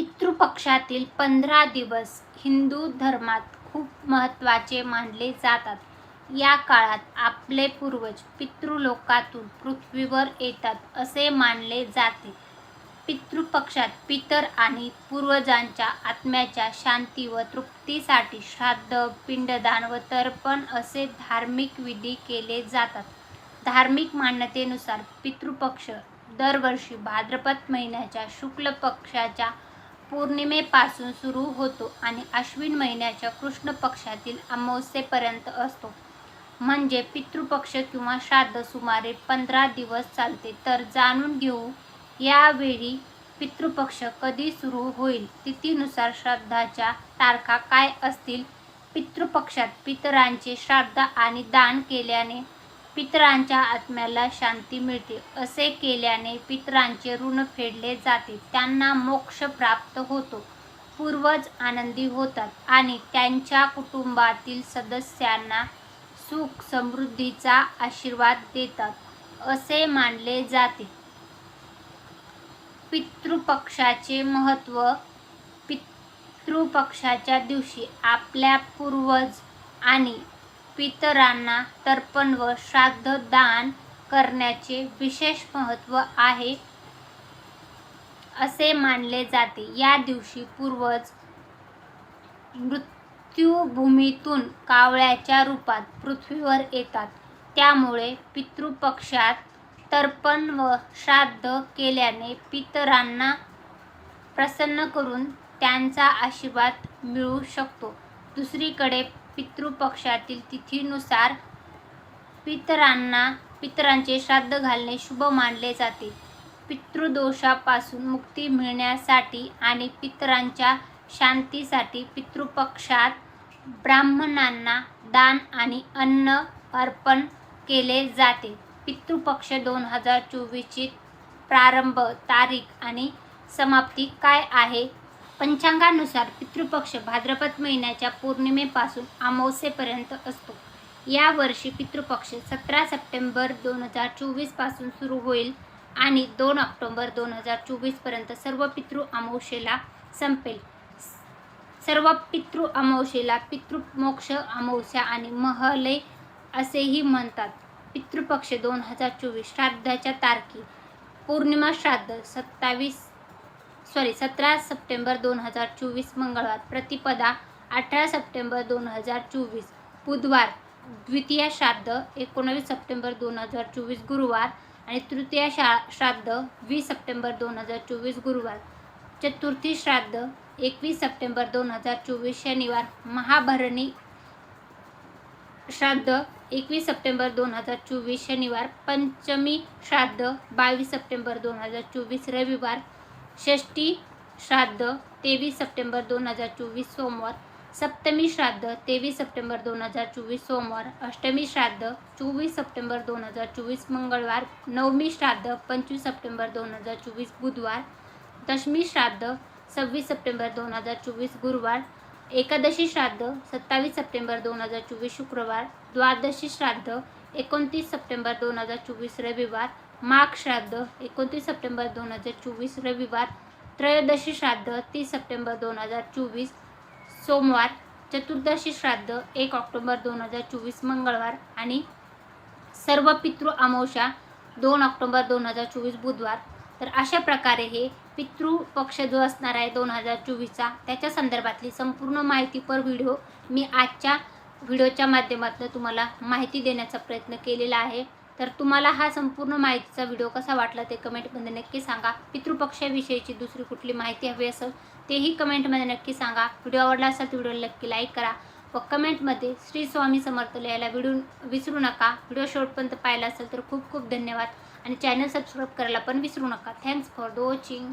पितृपक्षातील पंधरा दिवस हिंदू धर्मात खूप महत्त्वाचे मानले जातात. या काळात आपले पूर्वज पितृलोकातून पृथ्वीवर येतात असे मानले जाते. पितृपक्षात पितर आणि पूर्वजांच्या आत्म्याच्या शांती व तृप्तीसाठी श्राद्ध, पिंडदान व तर्पण असे धार्मिक विधी केले जातात. धार्मिक मान्यतेनुसार पितृपक्ष दरवर्षी भाद्रपद महिन्याच्या शुक्ल पक्षाच्या पौर्णिमेपासून सुरू होतो आणि अश्विन महिन्याच्या कृष्ण पक्षातील अमावस्येपर्यंत असतो. म्हणजे पितृपक्ष किंवा श्राद्ध सुमारे पंधरा दिवस चालते. तर जाणून घेऊ यावेळी पितृपक्ष कधी सुरू होईल, तिथीनुसार श्राद्धाच्या तारखा काय असतील, पितृपक्षात पितरांचे श्राद्ध आणि दान केल्याने पितरांच्या आत्म्याला शांती मिळते, असे केल्याने पितरांचे ऋण फेडले जाते, त्यांना मोक्ष प्राप्त होतो, पूर्वज आनंदी होतात आणि त्यांच्या कुटुंबातील सदस्यांना सुख समृद्धीचा आशीर्वाद देतात, असे मानले जाते. पितृपक्षाचे महत्त्व पितृपक्षाच्या दिवशी आपल्या पूर्वज आणि पितरांना तर्पण व श्राद्ध दान करण्याचे विशेष महत्त्व आहे, असे मानले जाते. या दिवशी पूर्वज मृत्यूभूमीतून कावळ्याच्या रूपात पृथ्वीवर येतात. त्यामुळे पितृपक्षात तर्पण व श्राद्ध केल्याने पितरांना प्रसन्न करून त्यांचा आशीर्वाद मिळू शकतो. दुसरीकडे पितृपक्षातील तिथीनुसार पितरांना पितरांचे श्राद्ध घालणे शुभ मानले जाते. पितृदोषापासून मुक्ती मिळण्यासाठी आणि पितरांच्या शांतीसाठी पितृपक्षात ब्राह्मणांना दान आणि अन्न अर्पण केले जाते. पितृपक्ष दोन हजार चोवीसची प्रारंभ तारीख आणि समाप्ती काय आहे? पंचांगानुसार पितृपक्ष भाद्रपद महिन्याच्या पौर्णिमेपासून अमावस्येपर्यंत असतो. या वर्षी पितृपक्ष सतरा सप्टेंबर दोन हजार चोवीसपासून सुरू होईल आणि दोन ऑक्टोबर दोन हजार चोवीसपर्यंत सर्व पितृ अमावस्येला संपेल. सर्व पितृ अमावशेला पितृमोक्ष अमावस्या आणि महलय असेही म्हणतात. पितृपक्ष दोन हजार चोवीस श्राद्धाच्या तारखी पौर्णिमा श्राद्ध सत्तावीस सॉरी सतरा सप्टेंबर दोन हजार चोवीस मंगळवार प्रतिपदा अठरा सप्टेंबर दोन हजार चोवीस बुधवार द्वितीय श्राद्ध एकोणवीस सप्टेंबर दोन हजार चोवीस गुरुवार आणि तृतीया श्राद्ध वीस सप्टेंबर दोन हजार चोवीस गुरुवार. चतुर्थी श्राद्ध एकवीस सप्टेंबर दोन हजार चोवीस शनिवार महाभरणी श्राद्ध एकवीस सप्टेंबर दोन हजार चोवीस शनिवार पंचमी श्राद्ध बावीस सप्टेंबर दोन हजार चोवीस रविवार षष्ठी श्राद्ध तेवीस सप्टेंबर दोन हजार चोवीस सोमवार सप्तमी श्राद्ध तेवीस सप्टेंबर दोन हजार चोवीस सोमवार अष्टमी श्राद्ध चोवीस सप्टेंबर दोन हजार चोवीस मंगळवार नवमी श्राद्ध पंचवीस सप्टेंबर दोन हजार चोवीस बुधवार दशमी श्राद्ध सव्वीस सप्टेंबर दोन हजार चोवीस गुरुवार एकादशी श्राद्ध सत्तावीस सप्टेंबर दोन हजार चोवीस शुक्रवार द्वादशी श्राद्ध एकोणतीस सप्टेंबर दोन हजार चोवीस रविवार माघ श्राद्ध एकोणतीस सप्टेंबर दोन हजार चोवीस रविवार त्रयोदशी श्राद्ध तीस सप्टेंबर दोन हजार चोवीस सोमवार चतुर्दशी श्राद्ध एक ऑक्टोबर दोन हजार चोवीस मंगळवार आणि सर्व पितृ अमावस्या दोन ऑक्टोबर दोन हजार चोवीस बुधवार. तर अशा प्रकारे हे पितृ पक्ष जो असणार आहे दोन हजार चोवीसचा त्याच्या संदर्भातली संपूर्ण माहितीपर व्हिडिओ मी आजच्या व्हिडिओच्या माध्यमातून तुम्हाला माहिती देण्याचा प्रयत्न केलेला आहे. तर तुम्हाला हा संपूर्ण माहितीचा व्हिडिओ कसा वाटला ते कमेंटमध्ये नक्की सांगा. पितृपक्षाविषयीची दुसरी कुठली माहिती हवी असेल तेही कमेंटमध्ये नक्की सांगा. व्हिडिओ आवडला असेल तर व्हिडिओला नक्की लाईक करा व कमेंटमध्ये श्री स्वामी समर्थ लिहायला व्हिडिओ विसरू नका. व्हिडिओ शेवटपर्यंत पाहिला असेल तर खूप खूप धन्यवाद. आणि चॅनल सबस्क्राईब करायला पण विसरू नका. Thanks for the watching